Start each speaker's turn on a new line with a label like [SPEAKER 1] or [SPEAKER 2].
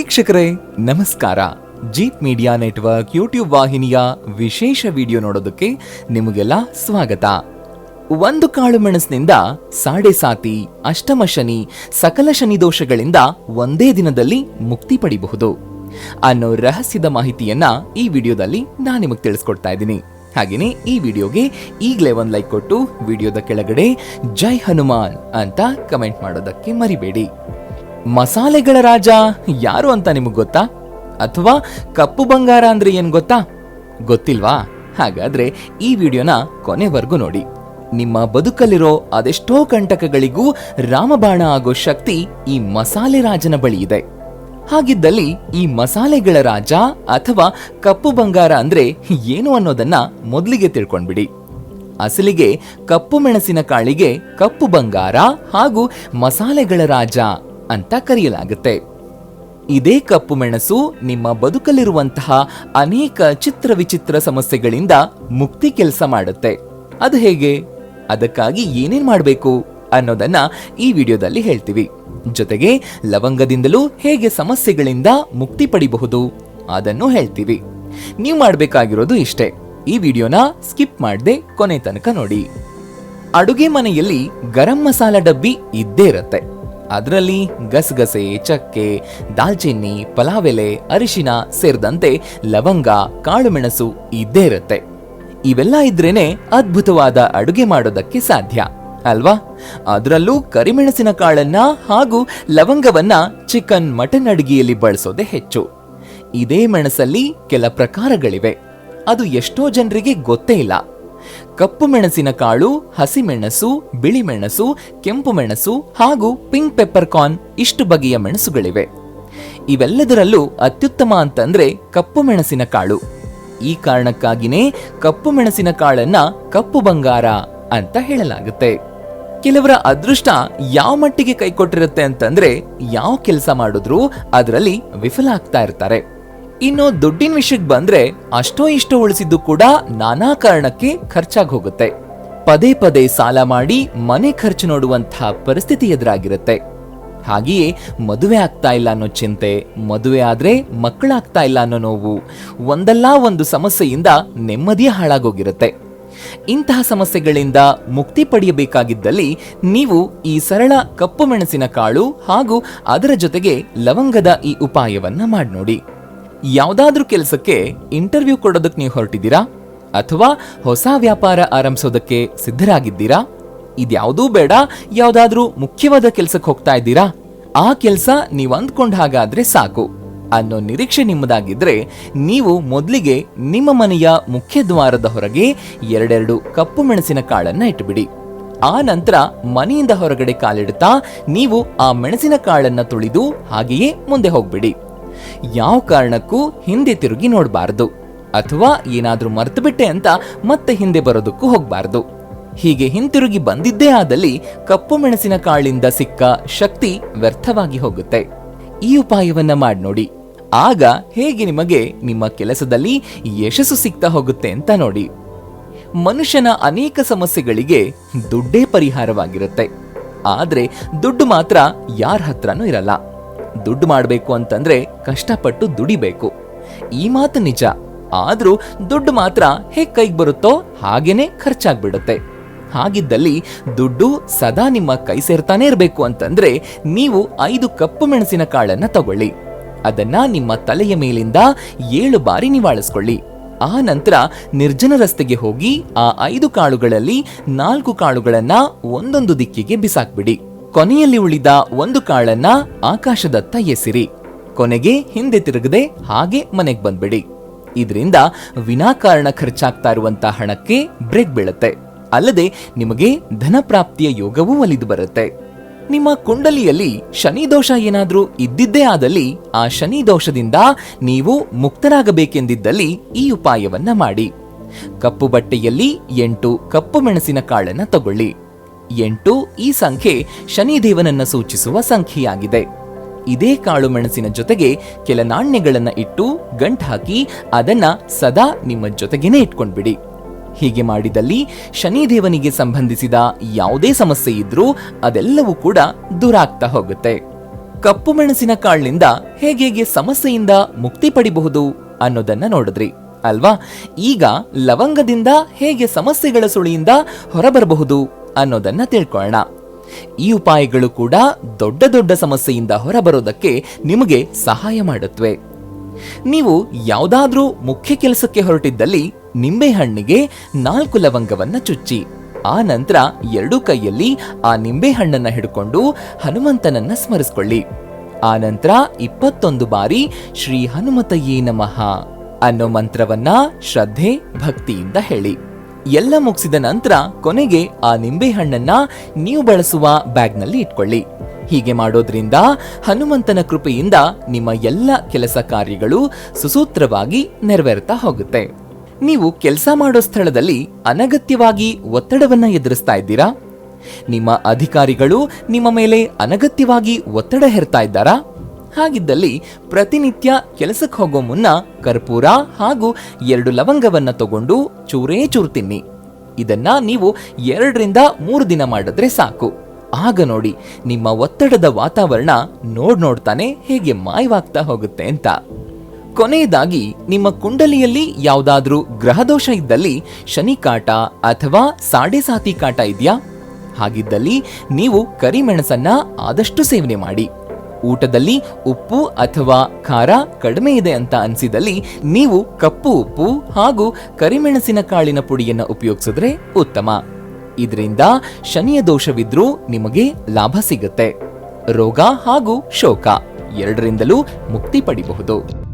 [SPEAKER 1] ವೀಕ್ಷಕರೇ, ನಮಸ್ಕಾರ. Jeep media network YouTube ವಾಹಿನಿಯ ವಿಶೇಷ ವಿಡಿಯೋ ನೋಡೋದಕ್ಕೆ ನಿಮಗೆಲ್ಲ ಸ್ವಾಗತ. ಒಂದು ಕಾಳು ಮೆಣಸಿನಿಂದ ಸಾಡೆ ಸಾತಿ, ಅಷ್ಟಮ ಶನಿ, ಸಕಲ ಶನಿ ದೋಷಗಳಿಂದ ಒಂದೇ ದಿನದಲ್ಲಿ ಮುಕ್ತಿ ಪಡಿಬಹುದು. ಅನ್ನೋ ರಹಸ್ಯದ ಮಾಹಿತಿಯನ್ನ ಈ ವಿಡಿಯೋದಲ್ಲಿ ನಾನು ನಿಮಗೆ ತಿಳಿಸ್ಕೊಡ್ತಾ ಇದ್ದೀನಿ. ಹಾಗೇನೆ ಈ ವಿಡಿಯೋಗೆ ಈಗಲೇ ಒಂದು ಲೈಕ್ ಕೊಟ್ಟು ವಿಡಿಯೋದ ಕೆಳಗಡೆ ಜೈ ಹನುಮಾನ್ ಅಂತ ಕಮೆಂಟ್ ಮಾಡೋದಕ್ಕೆ ಮರಿಬೇಡಿ. ಮಸಾಲೆಗಳ ರಾಜ ಯಾರು ಅಂತ ನಿಮಗೆ ಗೊತ್ತಾ? ಅಥವಾ ಕಪ್ಪು ಬಂಗಾರ ಅಂದ್ರೆ ಏನು ಗೊತ್ತಾ? ಗೊತ್ತಿಲ್ವಾ? ಹಾಗಾದ್ರೆ ಈ ವಿಡಿಯೋನ ಕೊನೆವರೆಗೂ ನೋಡಿ. ನಿಮ್ಮ ಬದುಕಲ್ಲಿರೋ ಅದೆಷ್ಟೋ ಕಂಟಕಗಳಿಗೂ ರಾಮಬಾಣ ಆಗೋ ಶಕ್ತಿ ಈ ಮಸಾಲೆ ರಾಜನ ಬಳಿ ಇದೆ. ಹಾಗಿದ್ದಲ್ಲಿ ಈ ಮಸಾಲೆಗಳ ರಾಜ ಅಥವಾ ಕಪ್ಪು ಬಂಗಾರ ಅಂದ್ರೆ ಏನು ಅನ್ನೋದನ್ನ ಮೊದಲಿಗೆ ತಿಳ್ಕೊಂಡ್ಬಿಡಿ. ಅಸಲಿಗೆ ಕಪ್ಪು ಮೆಣಸಿನ ಕಾಳಿಗೆ ಕಪ್ಪು ಬಂಗಾರ ಹಾಗೂ ಮಸಾಲೆಗಳ ರಾಜ ಅಂತ ಕರೆಯಲಾಗುತ್ತೆ. ಇದೇ ಕಪ್ಪು ಮೆಣಸು ನಿಮ್ಮ ಬದುಕಲ್ಲಿರುವಂತಹ ಅನೇಕ ಚಿತ್ರ ವಿಚಿತ್ರ ಸಮಸ್ಯೆಗಳಿಂದ ಮುಕ್ತಿ ಕೆಲಸ ಮಾಡುತ್ತೆ. ಅದು ಹೇಗೆ? ಅದಕ್ಕಾಗಿ ಏನೇನ್ ಮಾಡಬೇಕು ಅನ್ನೋದನ್ನ ಈ ವಿಡಿಯೋದಲ್ಲಿ ಹೇಳ್ತೀವಿ. ಜೊತೆಗೆ ಲವಂಗದಿಂದಲೂ ಹೇಗೆ ಸಮಸ್ಯೆಗಳಿಂದ ಮುಕ್ತಿ ಪಡಿಬಹುದು ಅದನ್ನು ಹೇಳ್ತೀವಿ. ನೀವು ಮಾಡಬೇಕಾಗಿರೋದು ಇಷ್ಟೇ. ಈ ವಿಡಿಯೋನ ಸ್ಕಿಪ್ ಮಾಡದೆ ಕೊನೆ ತನಕ ನೋಡಿ. ಅಡುಗೆ ಮನೆಯಲ್ಲಿ ಗರಂ ಮಸಾಲ ಡಬ್ಬಿ ಇದ್ದೇ ಇರತ್ತೆ. ಅದರಲ್ಲಿ ಗಸಗಸೆ, ಚಕ್ಕೆ, ದಾಲ್ಚಿನ್ನಿ, ಪಲಾವೆಲೆ, ಅರಿಶಿನ ಸೇರಿದಂತೆ ಲವಂಗ, ಕಾಳುಮೆಣಸು ಇದ್ದೇ ಇರುತ್ತೆ. ಇವೆಲ್ಲ ಇದ್ರೇನೆ ಅದ್ಭುತವಾದ ಅಡುಗೆ ಮಾಡೋದಕ್ಕೆ ಸಾಧ್ಯ. ಅಲ್ವಾ? ಅದರಲ್ಲೂ ಕರಿಮೆಣಸಿನ ಕಾಳನ್ನ ಹಾಗೂ ಲವಂಗವನ್ನ ಚಿಕನ್ ಮಟನ್ ಅಡುಗೆಯಲ್ಲಿ ಬಳಸೋದೇ ಹೆಚ್ಚು. ಇದೇ ಮೆಣಸಲ್ಲಿ ಕೆಲ ಪ್ರಕಾರಗಳಿವೆ. ಅದು ಎಷ್ಟೋ ಜನರಿಗೆ ಗೊತ್ತೇ ಇಲ್ಲ. ಕಪ್ಪು ಮೆಣಸಿನ ಕಾಳು ಹಸಿಮೆಣಸು ಬಿಳಿ ಮೆಣಸು, ಕೆಂಪು ಮೆಣಸು ಹಾಗೂ ಪಿಂಕ್ ಪೆಪ್ಪರ್ ಕಾರ್ನ್ ಇಷ್ಟು ಬಗೆಯ ಮೆಣಸುಗಳಿವೆ. ಇವೆಲ್ಲದರಲ್ಲೂ ಅತ್ಯುತ್ತಮ ಅಂತಂದ್ರೆ ಕಪ್ಪು ಮೆಣಸಿನ ಕಾಳು. ಈ ಕಾರಣಕ್ಕಾಗಿನೇ ಕಪ್ಪು ಮೆಣಸಿನ ಕಾಳನ್ನ ಕಪ್ಪು ಬಂಗಾರ ಅಂತ ಹೇಳಲಾಗುತ್ತೆ. ಕೆಲವರ ಅದೃಷ್ಟ ಯಾವ ಮಟ್ಟಿಗೆ ಕೈಕೊಟ್ಟಿರುತ್ತೆ ಅಂತಂದ್ರೆ ಯಾವ ಕೆಲಸ ಮಾಡಿದ್ರೂ ಅದರಲ್ಲಿ ವಿಫಲ ಆಗ್ತಾ ಇರ್ತಾರೆ. ಇನ್ನು ದುಡ್ಡಿನ ವಿಷಯಕ್ಕೆ ಬಂದ್ರೆ ಅಷ್ಟೋ ಇಷ್ಟೋ ಉಳಿಸಿದ್ದು ಕೂಡ ನಾನಾ ಕಾರಣಕ್ಕೆ ಖರ್ಚಾಗಿ ಹೋಗುತ್ತೆ. ಪದೇ ಪದೇ ಸಾಲ ಮಾಡಿ ಮನೆ ಖರ್ಚು ನೋಡುವಂತಹ ಪರಿಸ್ಥಿತಿ ಎದುರಾಗಿರುತ್ತೆ. ಹಾಗೆಯೇ ಮದುವೆ ಆಗ್ತಾ ಇಲ್ಲ ಅನ್ನೋ ಚಿಂತೆ, ಮದುವೆ ಆದ್ರೆ ಮಕ್ಕಳಾಗ್ತಾ ಇಲ್ಲ ಅನ್ನೋ ನೋವು, ಒಂದಲ್ಲ ಒಂದು ಸಮಸ್ಯೆಯಿಂದ ನೆಮ್ಮದಿಯ ಹಾಳಾಗೋಗಿರುತ್ತೆ. ಇಂತಹ ಸಮಸ್ಯೆಗಳಿಂದ ಮುಕ್ತಿ ಪಡೆಯಬೇಕಾಗಿದ್ದಲ್ಲಿ ನೀವು ಈ ಸರಳ ಕಪ್ಪು ಮೆಣಸಿನ ಕಾಳು ಹಾಗೂ ಅದರ ಜೊತೆಗೆ ಲವಂಗದ ಈ ಉಪಾಯವನ್ನ ಮಾಡಿ ನೋಡಿ ಯಾವ್ದಾದ್ರೂ ಕೆಲಸಕ್ಕೆ ಇಂಟರ್ವ್ಯೂ ಕೊಡೋದಕ್ಕೆ ನೀವು ಹೊರಟಿದ್ದೀರಾ? ಅಥವಾ ಹೊಸ ವ್ಯಾಪಾರ ಆರಂಭಿಸೋದಕ್ಕೆ ಸಿದ್ಧರಾಗಿದ್ದೀರಾ? ಇದ್ಯಾವುದೂ ಬೇಡ, ಯಾವುದಾದ್ರೂ ಮುಖ್ಯವಾದ ಕೆಲಸಕ್ಕೆ ಹೋಗ್ತಾ ಇದ್ದೀರಾ? ಆ ಕೆಲಸ ನೀವು ಅಂದ್ಕೊಂಡ ಹಾಗಾದ್ರೆ ಸಾಕು. ಅನ್ನೋ ನಿರೀಕ್ಷೆ ನಿಮ್ಮದಾಗಿದ್ರೆ ನೀವು ಮೊದಲಿಗೆ ನಿಮ್ಮ ಮನೆಯ ಮುಖ್ಯ ದ್ವಾರದ ಹೊರಗೆ ಎರಡೆರಡು ಕಪ್ಪು ಮೆಣಸಿನ ಕಾಳನ್ನ ಇಟ್ಟುಬಿಡಿ ಆ ನಂತರ ಮನೆಯಿಂದ ಹೊರಗಡೆ ಕಾಲಿಡುತ್ತಾ ನೀವು ಆ ಮೆಣಸಿನ ಕಾಳನ್ನ ತುಳಿದು ಹಾಗೆಯೇ ಮುಂದೆ ಹೋಗ್ಬಿಡಿ. ಯಾವ ಕಾರಣಕ್ಕೂ ಹಿಂದೆ ತಿರುಗಿ ನೋಡಬಾರದು ಅಥವಾ ಏನಾದರೂ ಮರೆತು ಬಿಟ್ಟೆ ಅಂತ ಮತ್ತೆ ಹಿಂದೆ ಬರೋದಕ್ಕೂ ಹೋಗಬಾರದು. ಹೀಗೆ ಹಿಂತಿರುಗಿ ಬಂದಿದ್ದೇ ಆದಲ್ಲಿ ಕಪ್ಪು ಮೆಣಸಿನ ಕಾಳಿಂದ ಸಿಕ್ಕ ಶಕ್ತಿ ವ್ಯರ್ಥವಾಗಿ ಹೋಗುತ್ತೆ. ಈ ಉಪಾಯವನ್ನ ಮಾಡಿ ನೋಡಿ. ಆಗ ಹೇಗೆ ನಿಮಗೆ ನಿಮ್ಮ ಕೆಲಸದಲ್ಲಿ ಯಶಸ್ಸು ಸಿಗ್ತಾ ಹೋಗುತ್ತೆ ಅಂತ ನೋಡಿ. ಮನುಷ್ಯನ ಅನೇಕ ಸಮಸ್ಯೆಗಳಿಗೆ ದುಡ್ಡೇ ಪರಿಹಾರವಾಗಿರುತ್ತೆ. ಆದರೆ ದುಡ್ಡು ಮಾತ್ರ ಯಾರ ಹತ್ರನೂ ಇರಲ್ಲ. ದುಡ್ಡು ಮಾಡಬೇಕು ಅಂತಂದ್ರೆ ಕಷ್ಟಪಟ್ಟು ದುಡಿಬೇಕು. ಈ ಮಾತು ನಿಜ. ಆದ್ರೂ ದುಡ್ಡು ಮಾತ್ರ ಹೇಗ್ ಕೈಗೆ ಬರುತ್ತೋ ಹಾಗೇನೆ ಖರ್ಚಾಗ್ಬಿಡುತ್ತೆ. ಹಾಗಿದ್ದಲ್ಲಿ ದುಡ್ಡು ಸದಾ ನಿಮ್ಮ ಕೈ ಸೇರ್ತಾನೆ ಇರಬೇಕು ಅಂತಂದ್ರೆ ನೀವು ಐದು ಕಪ್ಪು ಮೆಣಸಿನ ಕಾಳನ್ನ ತಗೊಳ್ಳಿ. ಅದನ್ನ ನಿಮ್ಮ ತಲೆಯ ಮೇಲಿಂದ ಏಳು ಬಾರಿ ನಿವಾಳಿಸ್ಕೊಳ್ಳಿ. ಆ ನಂತರ ನಿರ್ಜನ ರಸ್ತೆಗೆ ಹೋಗಿ ಆ ಐದು ಕಾಳುಗಳಲ್ಲಿ ನಾಲ್ಕು ಕಾಳುಗಳನ್ನ ಒಂದೊಂದು ದಿಕ್ಕಿಗೆ ಬಿಸಾಕ್ಬಿಡಿ. ಕೊನೆಯಲ್ಲಿ ಉಳಿದ ಒಂದು ಕಾಳನ್ನ ಆಕಾಶದತ್ತ ಎಸಿರಿ. ಕೊನೆಗೆ ಹಿಂದೆ ತಿರುಗದೆ ಹಾಗೆ ಮನೆಗೆ ಬಂದ್ಬಿಡಿ. ಇದರಿಂದ ವಿನಾಕಾರಣ ಖರ್ಚಾಗ್ತಾ ಇರುವಂತ ಹಣಕ್ಕೆ ಬ್ರೇಕ್ ಬೀಳುತ್ತೆ. ಅಲ್ಲದೆ ನಿಮಗೆ ಧನಪ್ರಾಪ್ತಿಯ ಯೋಗವೂ ಒಲಿದು ಬರುತ್ತೆ. ನಿಮ್ಮ ಕುಂಡಲಿಯಲ್ಲಿ ಶನಿ ದೋಷ ಏನಾದರೂ ಇದ್ದಿದ್ದೇ ಆದಲ್ಲಿ ಆ ಶನಿ ದೋಷದಿಂದ ನೀವು ಮುಕ್ತರಾಗಬೇಕೆಂದಿದ್ದಲ್ಲಿ ಈ ಉಪಾಯವನ್ನ ಮಾಡಿ. ಕಪ್ಪು ಬಟ್ಟೆಯಲ್ಲಿ ಎಂಟು ಕಪ್ಪು ಮೆಣಸಿನ ಕಾಳನ್ನ ತಗೊಳ್ಳಿ. ಎಂಟು ಈ ಸಂಖ್ಯೆ ಶನಿದೇವನನ್ನ ಸೂಚಿಸುವ ಸಂಖ್ಯೆಯಾಗಿದೆ. ಇದೇ ಕಾಳು ಮೆಣಸಿನ ಜೊತೆಗೆ ಕೆಲ ನಾಣ್ಯಗಳನ್ನು ಇಟ್ಟು ಗಂಟು ಹಾಕಿ ಅದನ್ನ ಸದಾ ನಿಮ್ಮ ಜೊತೆಗೇನೆ ಇಟ್ಕೊಂಡ್ಬಿಡಿ. ಹೀಗೆ ಮಾಡಿದಲ್ಲಿ ಶನಿದೇವನಿಗೆ ಸಂಬಂಧಿಸಿದ ಯಾವುದೇ ಸಮಸ್ಯೆ ಇದ್ರೂ ಅದೆಲ್ಲವೂ ಕೂಡ ದೂರಾಗ್ತಾ ಹೋಗುತ್ತೆ. ಕಪ್ಪು ಮೆಣಸಿನ ಕಾಳಿನಿಂದ ಹೇಗೆ ಸಮಸ್ಯೆಯಿಂದ ಮುಕ್ತಿ ಪಡಿಬಹುದು ಅನ್ನೋದನ್ನ ನೋಡಿದ್ರಿ, ಅಲ್ವಾ? ಈಗ ಲವಂಗದಿಂದ ಹೇಗೆ ಸಮಸ್ಯೆಗಳ ಸುಳಿಯಿಂದ ಹೊರಬರಬಹುದು ಅನ್ನೋದನ್ನ ತಿಳ್ಕೊಳ್ಳೋಣ ಈ ಉಪಾಯಗಳು ಕೂಡ ದೊಡ್ಡ ದೊಡ್ಡ ಸಮಸ್ಯೆಯಿಂದ ಹೊರಬರೋದಕ್ಕೆ ನಿಮಗೆ ಸಹಾಯ ಮಾಡುತ್ತವೆ ನೀವು ಯಾವುದಾದ್ರೂ ಮುಖ್ಯ ಕೆಲಸಕ್ಕೆ ಹೊರಟಿದ್ದಲ್ಲಿ ನಿಂಬೆಹಣ್ಣಿಗೆ ನಾಲ್ಕು ಲವಂಗವನ್ನ ಚುಚ್ಚಿ. ಆ ನಂತರ ಎರಡೂ ಕೈಯಲ್ಲಿ ಆ ನಿಂಬೆಹಣ್ಣನ್ನ ಹಿಡ್ಕೊಂಡು ಹನುಮಂತನನ್ನ ಸ್ಮರಿಸ್ಕೊಳ್ಳಿ. ಆ ನಂತರ ಇಪ್ಪತ್ತೊಂದು ಬಾರಿ ಶ್ರೀ ಹನುಮತಯೇ ನಮಃ ಅನ್ನೋ ಮಂತ್ರವನ್ನ ಶ್ರದ್ಧೆ ಭಕ್ತಿಯಿಂದ ಹೇಳಿ. ಎಲ್ಲ ಮುಗಿಸಿದ ನಂತರ ಕೊನೆಗೆ ಆ ನಿಂಬೆಹಣ್ಣನ್ನ ನೀವು ಬಳಸುವ ಬ್ಯಾಗ್ನಲ್ಲಿ ಇಟ್ಕೊಳ್ಳಿ. ಹೀಗೆ ಮಾಡೋದ್ರಿಂದ ಹನುಮಂತನ ಕೃಪೆಯಿಂದ ನಿಮ್ಮ ಎಲ್ಲ ಕೆಲಸ ಕಾರ್ಯಗಳು ಸುಸೂತ್ರವಾಗಿ ನೆರವೇರ್ತಾ ಹೋಗುತ್ತೆ. ನೀವು ಕೆಲಸ ಮಾಡೋ ಸ್ಥಳದಲ್ಲಿ ಅನಗತ್ಯವಾಗಿ ಒತ್ತಡವನ್ನ ಎದುರಿಸ್ತಾ ಇದ್ದೀರಾ? ನಿಮ್ಮ ಅಧಿಕಾರಿಗಳು ನಿಮ್ಮ ಮೇಲೆ ಅನಗತ್ಯವಾಗಿ ಒತ್ತಡ ಹೇರ್ತಾ ಇದ್ದಾರಾ? ಹಾಗಿದ್ದಲ್ಲಿ ಪ್ರತಿನಿತ್ಯ ಕೆಲಸಕ್ಕೆ ಹೋಗೋ ಮುನ್ನ ಕರ್ಪೂರ ಹಾಗೂ ಎರಡು ಲವಂಗವನ್ನು ತಗೊಂಡು ಚೂರೇ ಚೂರು ತಿನ್ನಿ. ಇದನ್ನ ನೀವು ಎರಡರಿಂದ ಮೂರು ದಿನ ಮಾಡಿದ್ರೆ ಸಾಕು. ಆಗ ನೋಡಿ, ನಿಮ್ಮ ಒತ್ತಡದ ವಾತಾವರಣ ನೋಡ್ ನೋಡ್ತಾನೆ ಹೇಗೆ ಮಾಯವಾಗ್ತಾ ಹೋಗುತ್ತೆ ಅಂತ. ಕೊನೆಯದಾಗಿ, ನಿಮ್ಮ ಕುಂಡಲಿಯಲ್ಲಿ ಯಾವುದಾದ್ರೂ ಗ್ರಹದೋಷ ಇದ್ದಲ್ಲಿ ಶನಿ ಕಾಟ ಅಥವಾ ಸಾಡೆ ಸಾತಿ ಕಾಟ ಇದೆಯಾ? ಹಾಗಿದ್ದಲ್ಲಿ ನೀವು ಕರಿಮೆಣಸನ್ನ ಆದಷ್ಟು ಸೇವನೆ ಮಾಡಿ. ಊಟದಲ್ಲಿ ಉಪ್ಪು ಅಥವಾ ಖಾರ ಕಡಿಮೆ ಇದೆ ಅಂತ ಅನಿಸಿದಲ್ಲಿ ನೀವು ಕಪ್ಪು ಉಪ್ಪು ಹಾಗೂ ಕರಿಮೆಣಸಿನ ಕಾಳಿನ ಪುಡಿಯನ್ನು ಉಪಯೋಗಿಸಿದ್ರೆ ಉತ್ತಮ. ಇದರಿಂದ ಶನಿಯ ದೋಷವಿದ್ರೂ ನಿಮಗೆ ಲಾಭ ಸಿಗುತ್ತೆ. ರೋಗ ಹಾಗೂ ಶೋಕ ಎರಡರಿಂದಲೂ ಮುಕ್ತಿ ಪಡಿಬಹುದು.